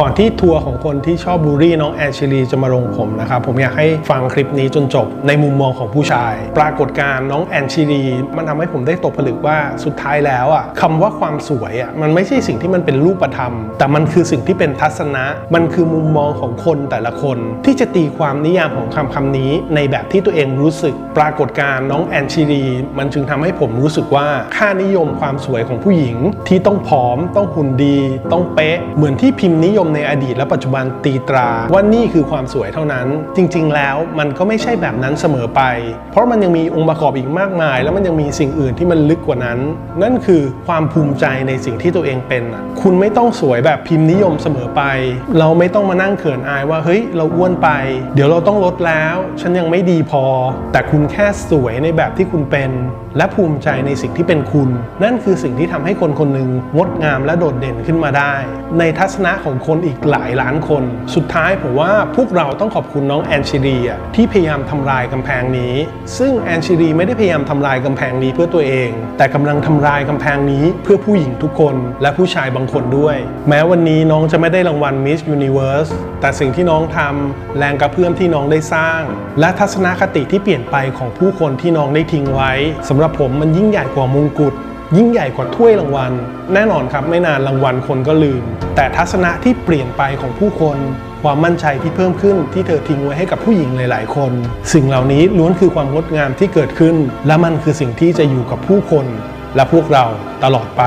ก่อนที่ทัวร์ของคนที่ชอบบูลลี่น้องแอนชิลีจะมาลงผมนะครับผมอยากให้ฟังคลิปนี้จนจบในมุมมองของผู้ชาย ปรากฏการ์น้องแอนชิลีมันทำให้ผมได้ตกผลึกว่าสุดท้ายแล้วอะคำว่าความสวยอะมันไม่ใช่สิ่งที่มันเป็นรูปธรรม แต่มันคือสิ่งที่เป็นทัศนะ มันคือมุมมองของคนแต่ละคน ที่จะตีความนิยามของคำคำนี้ในแบบที่ตัวเองรู้สึก ปรากฏการ์น้องแอนชิลีมันจึงทำให้ผมรู้สึกว่าค่านิยมความสวยของผู้หญิงที่ต้องผอม ต้องหุ่นดี ต้องเป๊ะเหมือนที่พิมพ์นิยมในอดีตและปัจจุบันตีตราว่านี่คือความสวยเท่านั้น จริง ๆ แล้วมันก็ไม่ใช่แบบนั้นเสมอไป เพราะมันยังมีองค์ประกอบอีกมากมาย แล้วมันยังมีสิ่งอื่นที่มันลึกกว่านั้น นั่นคือความภูมิใจในสิ่งที่ตัวเองเป็น คุณไม่ต้องสวยแบบพิมพ์นิยมเสมอไป เราไม่ต้องมานั่งเขินอายว่าเฮ้ยเราอ้วนไป เดี๋ยวเราต้องลดแล้ว ฉันยังไม่ดีพอ แต่คุณแค่สวยในแบบที่คุณเป็น และภูมิใจในสิ่งที่เป็นคุณ นั่นคือสิ่งที่ทำให้คนคนหนึ่งงดงามและโดดเด่นขึ้นมาได้ ในทัศนะของคนอีกหลายล้านคน สุดท้ายผมว่าพวกเราต้องขอบคุณน้องแอนชิลีอะที่พยายามทำลายกำแพงนี้ ซึ่งแอนชิลีไม่ได้พยายามทำลายกำแพงนี้เพื่อตัวเอง แต่กำลังทำลายกำแพงนี้เพื่อผู้หญิงทุกคนและผู้ชายบางคนด้วย แม้วันนี้น้องจะไม่ได้รางวัล Miss Universe แต่สิ่งที่น้องทำแรงกระเพื่อมที่น้องได้สร้าง และทัศนคติที่เปลี่ยนไปของผู้คนที่น้องได้ทิ้งไว้สำหรับผมมันยิ่งใหญ่กว่ามงกุฎ ยิ่งใหญ่กว่าถ้วยรางวัล แน่นอนครับไม่นานรางวัลคนก็ลืม แต่ทัศนะที่เปลี่ยนไปของผู้คน ความมั่นใจที่เพิ่มขึ้นที่เธอทิ้งไว้ให้กับผู้หญิงหลาย ๆ คน สิ่งเหล่านี้ล้วนคือความงดงามที่เกิดขึ้น และมันคือสิ่งที่จะอยู่กับผู้คน และพวกเราตลอดไป